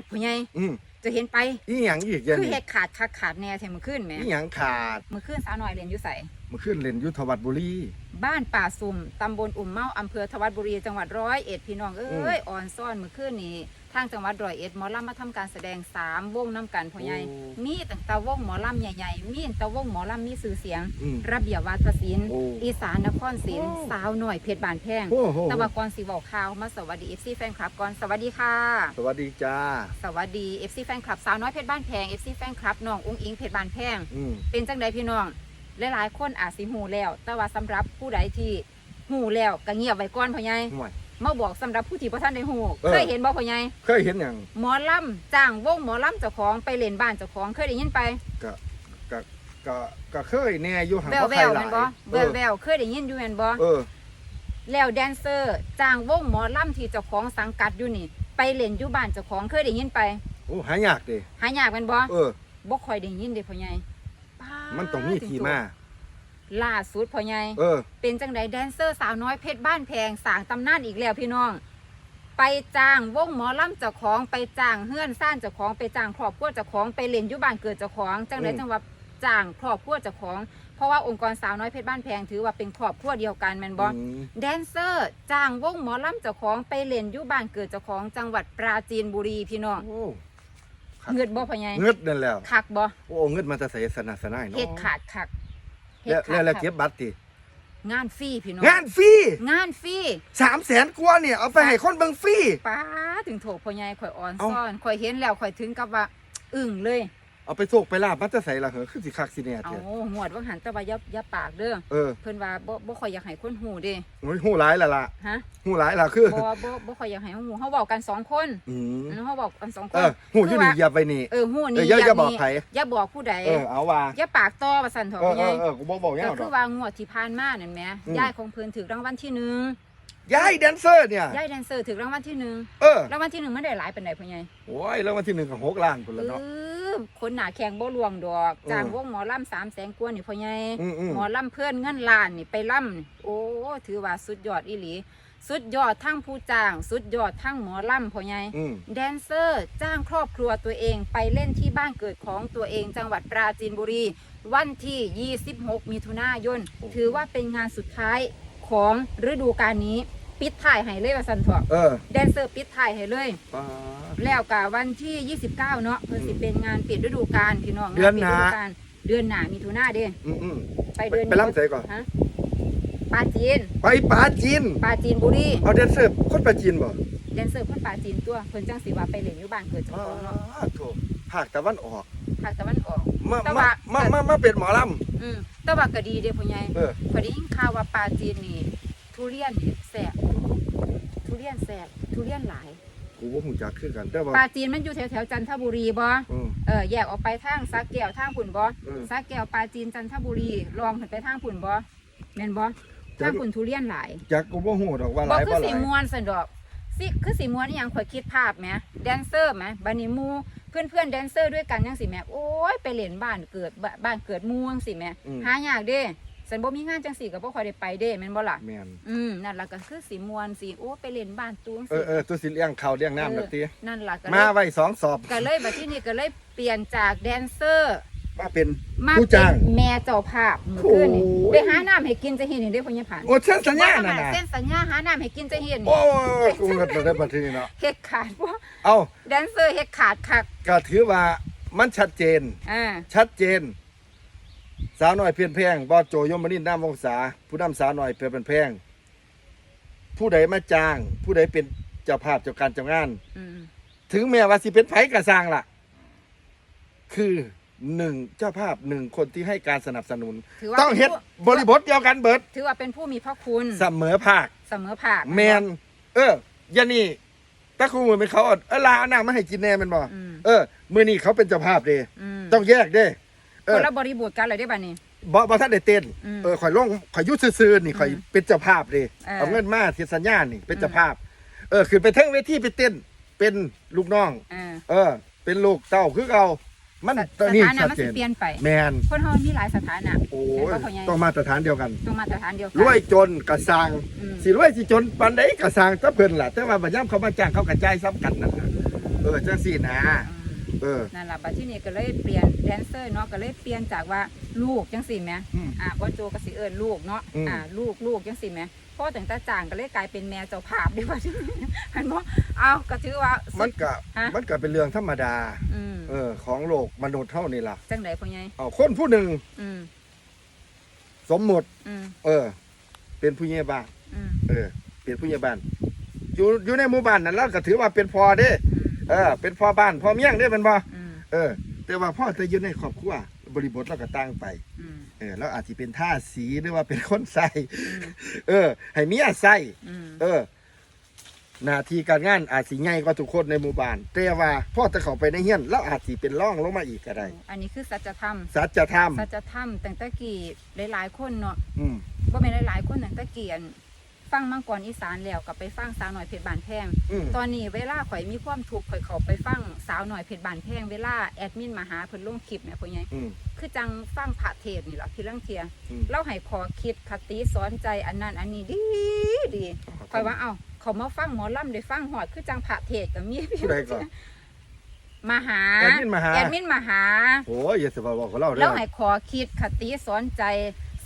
ดพ่อใหญ่อืมจะเห็นไป อีหยังอีกอย่างคือนี้เฮ็ดขาดขาดขาดแน่แท้มื้อคืนแหมอีหยังขาดมื้อคืนสาวน้อยเรียนอยู่ไสมาขึ้นเล่นอยุทธวัดบุรี บ้านป่าซุ่มตำบลอุ่มเมาอำเภอทวัดบุรีจังหวัดร้อยเอ็ดพี่น้องเอ้ยอ่อนซ่อนมื้อคืนนี้ ทางจังหวัดร้อยเอ็ดหมอลำมาทำการแสดงสามวงน้ำกันพ่อใหญ่มีตั้งแต่วงหมอลำใหญ่ๆมีตั้งแต่วงหมอลำมีชื่อเสียง อืมระเบียบวาทศิลป์โอ้อีสานนครศรีโอ้ สาวหน่อยเพชรบานแพงโอ้โหแตะวันกรสีบอกข่าวมาสวัสดีเอฟซีแฟนคลับก่อนสวัสดีค่ะ สวัสดีจ้า สวัสดีเอฟซีแฟนคลับสาวน้อยเพชรบ้านแพงเอฟซีแฟนคลับน้องอุ้งอิงเพชรบานแพง อืม เป็นจังใดพี่น้อง หลายๆ คนอาจสิหูแล้ว แต่ว่าสำหรับผู้ใดที่หูแล้วก็เงียบไว้ก่อนพ่อใหญ่ห่วย มาบอกสำหรับผู้ที่บ่ทันได้หูเออ เคยเห็นบ่พ่อใหญ่เคยเห็นอย่างหมอลำจ้างวงหมอลำเจ้าของไปเล่นบ้านเจ้าของเคยได้ยินไป ก็ก็ก็ก็เคยแน่อยู่ห่างแววบ่แวใครวหแม่ลานบ่ยแววแววเคยได้ยินอยู่แม่นบ่เออ แล้วแดนเซอร์จ้างวงหมอลำที่เจ้าของสังกัดอยู่นี่ ไปเล่นอยู่บ้านเจ้าของเคยได้ยินไป โอ้หายากเด้หายากแม่นบ่เออ บ่ค่อยได้ยินเด้พ่อใหญ่ป๊าดมันต้องมีที่มา ล่าสุดพ่อใหญ่เออ เป็นจังไดแดนเซอร์สาวน้อยเพชรบ้านแพงสร้างตำนานอีกแล้วพี่น้อง ไปจ้างวงหมอลำเจ้าของไปจ้างเฮือนซ่านเจ้าของไปจ้างครอบครัวเจ้าของไปเล่นอยู่บ้านเกิดเจ้าของจังไดอืม จังว่าจ้างครอบครัวเจ้าของ เพราะว่าองค์กรสาวน้อยเพชรบ้านแพงถือว่าเป็นครอบครัวเดียวกันแม่นบ่อืมแดนเซอร์จ้างวงหมอลำเจ้าของไปเล่นอยู่บ้านเกิดเจ้าของจังหวัดปราจีนบุรีพี่น้องโอ้เงิดบ่พ่อใหญ่เงิดนั่นแล้วคักบ่โอ้เงิดมันจะใส่สนัดสนายเนาะเฮ็ดขาดคัก เฮ็แล้วดขาแล้วดแล้วคัเก็กบบัตรติงานฟรีพี่น้องงานฟรีงานฟรีสามแสนกว่าเนี่ยเอาไปให้คนเบิ่งฟรี ป้าถึงโถพ่อใหญ่ข่อยอ่อนเอ้าซ่อนข่อยเห็นแล้วข่อยถึงกับว่า อึ้งเลย เอาไปโศกไปลาบมันจะใส่ละเหรอคือสิคักสิแน่เอาเถอะหวดว่าหันแต่ว่าอย่าอย่าปากเด้อเออเพิ่นว่าบ่บ่ข่อยอยากให้คนหูเด้โอ้ยหูร้ายและล่ะฮะหูร้ายล่ะคือ บ่บ่บ่ข่อยอยากให้หูเฮาเว้ากันสองคนอืมเฮาเว้ากันสองคเอนอหูอยู่นี่อย่าไปนี่เออหูเอนี่ออย่าอย่าบอกนี่ใครอย่าบอกผู้ใดเออเอาว่าอย่าปากต่อว่าซั่นเถอะเออพ่อเอใหญ่อเออกูบ่บอกแนก็วดคืออก ว่างวดที่ผ่านมานั่นแหมอืม ยายของเพิ่นถูกรางวัลที่หนึ่ง ยายแดนเซอร์เนี่ยยายแดนเซอร์ถูกรางวัลที่หนึ่งเออรางวัลที่หนึ่งมันได้หลายปานใดพ่อใหญ่โอ้ยแล้ววันที่หนึ่งกับหกล้านคนเอละเนาะอคนหนาแข่งบ่ลวงดอกเออจ้างวงหมอลำสามแสนกว่านี่พ่อใหญ่อืมอืมหมอลำเพื่อนเงินล้านนี่ไปล่ำนี่โอ้ถือว่าสุดยอดอีหลีสุดยอดทั้งผู้จ้าง สุดยอดทั้งหมอลำพ่อใหญ่อืมแดนเซอร์จ้างครอบครัวตัวเองไปเล่นที่บ้านเกิดของตัวเองจังหวัดปราจีนบุรี วันที่ 26 มิถุนายน ถือว่าเป็นงานสุดท้าย ของฤดูกาลนี้ ปิดถ่ายให้เลยว่าสันเถอะเออแดนเซอร์ปิดถ่ายให้เลยป้าด แล้วกะวันที่ 29 เนาะเพิ่นสิเป็นงานปิดฤดูกาลพี่น้องเดือนหน้างปิฤกลเดือนหน้ามิถุนาเด้อืมอืม ไปเดือนไปลำไสก่อน ฮะปลาจีนไปปาจีน ปลาจีนบุรีเอาแดนเซอร์คนปาจีนบ่แดนเซอร์คนปลาจีนตัวเพิ่นจังสิว่าไปเล่นอยู่บ้านเกิดเจ้าอ๋อของเนาะโถ ภาคตะวันออกภาคตะวันออก มาแต่มาว่า มามามาเป็นหมอล อืมแต่ว่าก็ดีเด้พ่อใหญ่ำเออพอได้ยินข่าวว่าปลาจีนนี่ทุเรียนนี่แซ่บทุเรียนแซ่บทุเรียนหลายกูว่าหูจักคือกันแต่ว่าปลาจีนมันอยู่แถวแถวๆจันทบุรีบ่อืม เออแยกออกไปทางสักแก้วทางพุ่นบ่เออสักแก้วปลาจีนจันทบุรีลองขึ้นไปทางพุ่นบ่แม่นบ่จัทากงพุ่นทุเรียนหลาย จักกูบ่หูดอกว่าหบ่ลายคืบ่อหสีลายมวนสันดอกสิคือสีมวนอีหยังข่อยคิดภาพแหมแดนเซอร์แหมบัดนี้หมู่เพื่อนเพื่อนๆแดนเซอร์ด้วยกันจังสิแหมโอ้ยไปเล่นบ้านเกิดบ้านบ้านเกิดหมู่จังสิแหมอืม หายากเด้สันบ่มีงานจังสิก็บ่ค่อยได้ไปเด้แม่นบ่ล่ะแม่นอืมนั่นล่ะก็คือสีมวนสีโอ้ไปเล่นบ้านตูงเออเออตัวสิเลี้ยงข้าวเลี้ยงน้ำแบบตีนั่นล่ะก็เลมายไว้สองสอบ ก็เลยบัดที่นี่ก็เลยเปลี่ยนจากแดนเซอร์ มาเป็นมาผู้เป็จ้างนแม่เจ้าภาพมื้อคืนนี่โอ้ย ไปหาน้ำให้กินจะเห็นนี่เด้พ่อใหญ่ผ่านโอ้เส้นสัญญาน่ะบ่นะเส้นสัญญาหาน้ำให้กินจะเห็นโอ้นี่ยกูเงินได้บัดทีนี้เนาะเฮ็ดขาดบ่เอ้าแดนเซอร์เฮ็ดขาดคักก็ถือว่ามันชัดเจน อ่าชัดเจน สาวน้อยเพียนแพงบอโจยมนินทร์น้ำวงศาผู้นำสาวน้อยเพียนเป็นแพงผู้ใดมาจ้าง ผู้ใดเป็นเจ้าภาพเจ้าการเจ้างาน อืมถึงแม้ว่าสิเป็นไผกระสร้างล่ะ คือ หนึ่งเจ้าภาพหนึ่งคนที่ให้การสนับสนุน ถือว่าต้องเฮ็ดบริบทเดียวกันเบิดถือว่าเป็นผู้มีพระคุณเสมอภาค เสมอภาคแมนเอออยานี่ตาคูมือเป็นเขาเอาเออลาเอาน้ำมาให้กินแน่แมันบ่อืมเออมือนี้เขาเป็นเจ้าภาพเด้อืมต้องแยกเด้เอคอนละบริบทกันเลยได้บัดนี้บ่บ่ท่านได้เต้นอืมเออข่อยลงข่อยอยุซื่อๆนี่ข่อยอืมเป็นเจ้าภาพเด้เออ เอาเงินมาที่สัญญานี่เป็นเจ้าอืมภาพ เออขึ้นไปเทั้งเวทีไปเต้นเป็นลูกน้อง อ่า เออ เป็นลูกเต้าคือเอา มันสตอนนี้ถานะชัดมันเจสินเปลี่ยนไปแมนคนเฮามีหลายสถานะโอ้แม่ยนบ่พ่อใหญ่ต้องมาตรฐานเดียวกันต้องมาตรฐานเดียวกัรวยจนกระสร้างอืมสิรวยสิจนปานใดกระสร้างถ้าเพิ่นล่ะ แต่ว่าบัดยามเขามาจ้างเขากระจายซ้ำกันนั่นล่ะเออจังสี่นะอืมเออ นั่นล่ะบัดที่นี่ก็เลยเปลี่ยนแดนเซอร์เนาะก็เลยเปลี่ยนจากว่าลูกจังสี่แหมอืมอ่าบ่โจก็สิเอิ้นลูกเนาะอืม อ่าลูกลูกจังสี่แหมพ่อตั้งแต่จ้างก็เลยกลายเป็นแม่เจ้าภาพดีกว่าที่นี่เห็นบ่เอาก็ถือว่าสุดมันก็ฮะมันก็เป็นเรื่องธรรมดา อืมเออ ของโลกมนุษย์เท่านี่ล่ะจังไดพ่อใหญ่เอาคนผู้หนึ่งอืมสมมุติ อืมเออ เป็นผู้ใหญ่บ้าน อืมเออ เป็นผู้ใหญ่บ้าน อยู่อยู่ในหมู่บ้านนั้นแล้วก็ถือว่าเป็นพ่อเด้อืมเออ เป็นพ่อบ้านพ่อเมียงเด้เป็นบ่อืมเออ แต่ว่าพ่อจะอยู่ในครอบครัวบริบทเราก็ต่างไป อืมเออแล้วอาจจะเป็นท่าสีหรือว่าเป็นคนใส่ อืมเออ ให้เมียใส่ อืมเออ หน้าที่การงานอาจสิใหญ่กว่าทุกคนในหมู่บ้านแต่ว่าพ่อจะเข้าไปในเฮียนแล้วอาจสิเป็นร่องลงมาอีกก็ได้อันนี้คือสัจธรรม สัจธรรม สัจธรรมตั้งแต่กี้หลายๆคนเนาะอืม บ่แม่นหลายๆคนตั้งแต่กี้อันฟังมังกรอีสานแล้วก็ไปฟังสาวหน่อยเพชรบานแพง อืม ตอนนี้เวลาข่อยมีความทุกข์ข่อยเข้าไปฟังสาวหน่อยเพชรบานแพงเวลาแอดมินมาหาเพิ่นลงคลิปเนี่ยพ่อใหญ่อืม คือจังฟังพระเทศน์นี่ล่ะพี่ลังเทียอืม เล่าให้ขอคิดคติสอนใจอันนั้นอันนี้ดีดีข่อยว่าเอ้า เขามาฟังหมอลำได้ฟังหอดคือจังพระเทศน์ก็มีพี่ผู้ใดก่อน มาหาแอดมินมาหา แอดมินมาหา โอ้ยอย่าสบายบอกของเราเด้แล้วอให้ขอคิดคติสอนใจ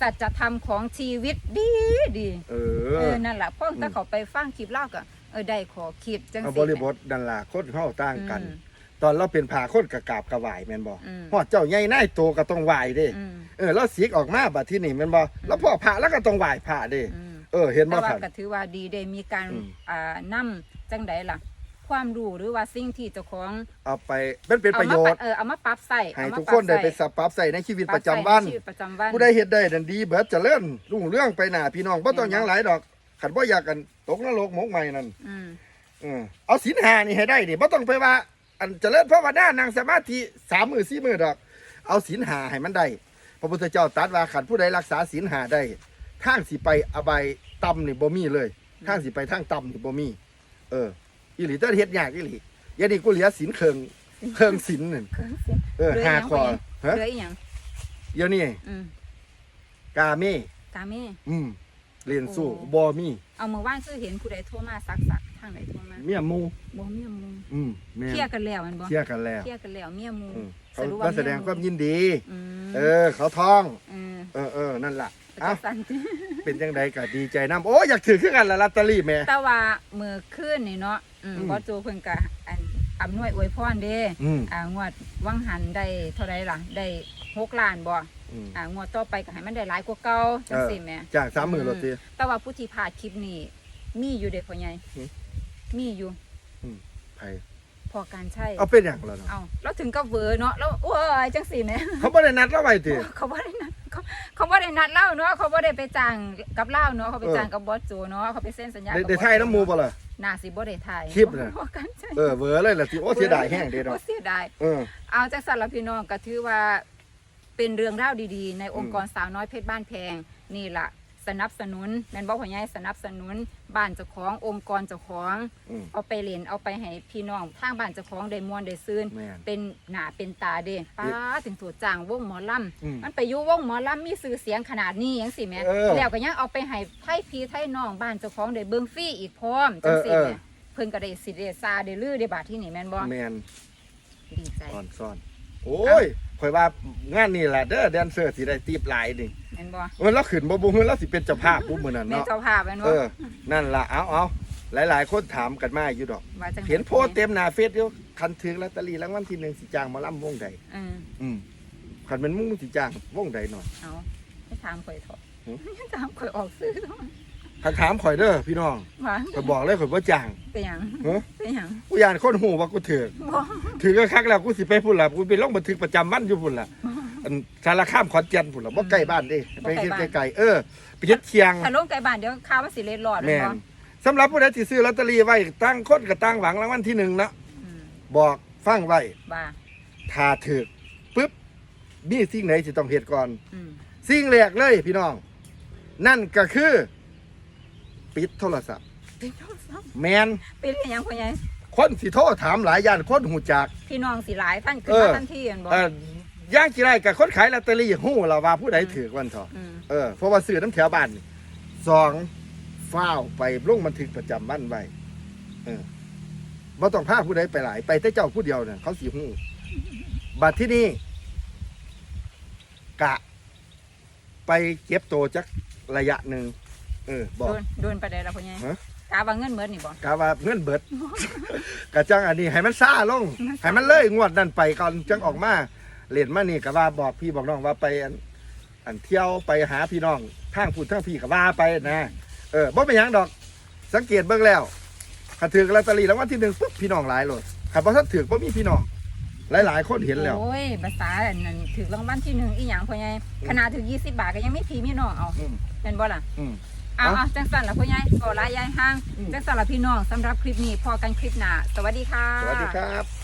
สัจธรรมของชีวิตดีดีเอเอออนั่นแหละพ่ออืมถ้าเขาไปฟังคลิปเล่าก็เออได้ขอคิดจังเอาสิบริบทดันล่ะคนเข้าต่างกัน อืม ตอนเราเป็นผ่าคนกระกาบกระไหวแม่นบ่อืม ฮอดเจ้าใหญ่นายโตก็ต้องไหวเด้ อืม เออแล้วสีกออกมาบัดที่นี่แม่นบ่แล้วพ่อผ่าแล้วก็ต้องไหวผ่าเด้ อืมเออเห็นแต่บ่ว่าครับก็ถือว่าดีได้มีการอืม อ่านำจังใดล่ะ ความรู้หรือว่าสิ่งที่เจ้าของเอาไปเป็นเป็นเอาประมาโยปชรับน์เออเอามาปรับใส่ให้เอามาทุกปรัคบนได้ใส่ไปสับปรับใส่ในชีวิตปปรับระจำวันใส่ใชีวิตประจำวันผู้ใดเฮ็ดได้ดันดีเบิดเจริญรุ่งเรื่องไปหน้าพี่น้องบ่ต้องหยังหลายดอกขันบ่อยากกันตกนรกหมกไหม่นั่นอืมเออเอาศีลห้านี่ให้ได้นี่บ่ต้องไปว่า อันเจริญภาวนานั่งสมาธิสามมื้อสี่มื้อดอก เอาศีลห้าให้มันได้ พระพุทธเจ้าตรัสว่าขันผู้ใดรักษาศีลห้าได้ทางสิไปอบาย ต่ำนี่บ่มีเลยทางสิไปทางต่ำนี่บ่มี เอออีหลีเตอเฮ็ดยากอีหลีอย่านี่กูเหลือศีลเคิงเคิงศีลนั่นเครื่องเสียงเออเหลือห้าอีหยังข้อไปฮะเหลืออีหยังเดี๋ยวนี้อืมกาเมกาแม่อืมเรียนสู้โอ้บ่มีเอามือว่านคือเห็นผู้ใดโทรมาซักซักทางไหนโทรมาเมียหมูบ่เมียมูอืมแม่นเคลียร์กันแล้วแมันบ่เคลียร์กันแล้วเคลียร์กันแล้วเมียมูอืมสเขารุปก็ว่าแสดงความยินดีอืมเออ เขาท้อง เออเออเออนั่นล่ะจะ เอ้าสั่นเป็นจังใดก็ดีใจน้ำโอ้อยากถือขึ้นกันละลอตเตอรี่แม่ แต่ว่ามือขึ้นนี่เนาะอืมอืมบ่โจเพิ่นก็อันอำนวยอวยพรเด้อืมอ่างวดวังหันได้เท่าไรล่ะ ได้6ล้านบ่อืม อ่างวดต่อไปก็ให้มันได้หลายกว่าเก่าจังซี่แหม จากสามหมื่นโรตี แต่ว่าผู้ที่พลาดคลิปนี้มีอยู่เด้พ่อใหญ่หือมีอยู่ไผ่พอการใช้เอาเป็นอย่างแล้วเนาะเอาแล้วถึงกับเวอเนาะแล้วโอ้ยจังซี่แหมเขาไม่ได้นัดเราไว้ติเขาบ่ได้นัด เขาเขาบ่ได้นัดเล่าเนาะเขาบ่ได้ไปจ้างกับเล่าเนาะเขาไปเออจ้างกับบอสโจเนาะเขาไปเซ็นสัญญาได้กับได้บอสไทยน้ำหมูบ่ล่ะ น่าสิบ่ได้ถ่ายคลิปน่ะพอกันใช่เออเวอร์เลยล่ะสิโอ้เสียดายแห้งเด้เนาะโอ้เสียดาย เออ เอาจากสัตว์ละพี่น้องก็ถือว่าเป็นเรื่องราวดีๆ ในองค์กรสาวน้อยเพชรบ้านแพงนี่ล่ะ สนับสนุนแม่นบ่พ่อใหญ่สนับสนุนบ้านเจ้าขององค์กรเจ้าของ อืม เอาไปเล่นเอาไปให้พี่น้องทางบ้านเจ้าของได้ม่วนได้ซื่นแม่นเป็นหน้าเป็นตาเด้ป้าถึงถูกจ้างวงหมอลำอืมมันไปอยู่วงหมอลำมีชื่อเสียงขนาดนี้ยังสิแหม่เออแล้วก็ยังเอาไปให้ไทยพี่ไทยน้องบ้านเจ้าของได้เบิ่งฟรีอีกพร้อมจังสิเออ แหเอม่อเพิ่นก็ได้สิได้ซาได้ลือได้บาดที่นี่แม่นบ่แม่นดีใจอ่อนซ่อน โอ้ยข่อยว่างานนี่แหละเด้อแดนเซอร์สิได้ตีบหลายนี่แม่นบ่เออแล้วขึ้นบ่บ่ฮู้แล้วสิเป็นเจ้าภาพปุ๊บมื้อนั้นแม่เนาะเจ้าภาพแม่นเอบ่อนั่นล่ะเอาเอาหลาย ๆ คนถามกันมาอยู่ดอก ว่าจังเห็นโพสต์เต็มหน้าเฟซอยู่คันถึงลอตเตอรี่รางวัลที่หนึ่งสิจ้างหมาล่ำวงใดเอออืมคันเป็นมุ่งสิจ้างวงใดหน่อย เอาให้ถามข่อยเถอะหือ ให้ถามข่อยออกซื้อเถอะ คันถามข่อยเด้อพี่น้องว่าข่อยบอกเลยข่อยบ่จ้างเป็นหยังเฮ้อเป็นหยังกูยานคนหูว่ากูถือกบ่ถือก็คักแล้วกูสิไปพุ่นล่ะกูไปลงบันทึกประจำวันอยู่พุ่นล่ะอันสารคามขอนแก่นพุ่นล่ะบ่ใกล้บ้านเด้ไปเฮ็ดไกลๆเออไปเฮ็ดเคียง ถ้าลงไกลบ้านเดี๋ยวข่าวว่าสิเล็ดรอดแม่แม่นนบ่สำหรับผู้ใดที่ซื้อลอตเตอรี่ไว้ตั้งคนก็ตั้งหวังรางวัลที่หนึ่งนะอืมบอกฟังไว้ว่าถ้าถือกปึ๊บมีสิ่งไหนที่ต้องเฮ็ดก่อน อืมสิ่งแรกเลยพี่น้อง นั่นก็คือ ปิดโทรศัพท์ เป็นโทรศัพท์แมนเป็นอีหยังพ่อใหญ่คนสิโทรถามหลายย่านคนหูจัก พี่น้องสิหลายท่านขึ้นเอมาอ ทันทีแม่นบ่เอ่อย่างกี่ไรกับคนขายลอตเตอรี่หู้เราว่าผู้ใดถือวันเถอะอืมเออเพราะว่าซื้อน้ำแถวบ้านนี่สองฟ้าวไปลงบันทึกประจำวันไว้เออบ่ต้องพาผู้ใดไปหลาย ไปแต่เจ้าผู้เดียวเนี่ยเขาสิฮู้บัดที่นี่กะ ไปเก็บโตวจักระยะหนึ่ง เออบอก โดนโดนประเดี๋ยวละพ่อใหญ่ฮะ กาว่าเงินเหมือนนี่บ่กะว่าเงินเบิด กะจังอันนี้ให้มันซ่าลงให้มันเลยงวดนั่นไปก่อนจังออกมาเล่นมานี่กะว่าบอกพี่บอกน้องว่าไปอันอันเที่ยวไปหาพี่น้องทางพูดทางพี่กะว่าไปนะเออบ่เป็นหยังดอก สังเกตเบิ่งแล้วถ้าถือลอตเตอรี่รางวัลที่หนึ่งปุ๊บพี่น้องหลายโลดถ้าบ่ทันถือบ่มีพี่น้องหลายๆคนเห็นแล้ว โอ้ยภาษาอันนั้นถือรางวัลที่หนึ่งอีหยังพ่อใหญ่ขนาดถึง20 บาทก็ยังไม่พีมีน้องเอาอืมเป็นบ่ล่ะอืมเอาเอ้าเอาจังสันละพ่อใหญ่ก็ลายยายห้างอืมจังสันละพี่น้องสำหรับคลิปนี้พอกันคลิปหน้าสวัสดีค่ะ สวัสดีครับ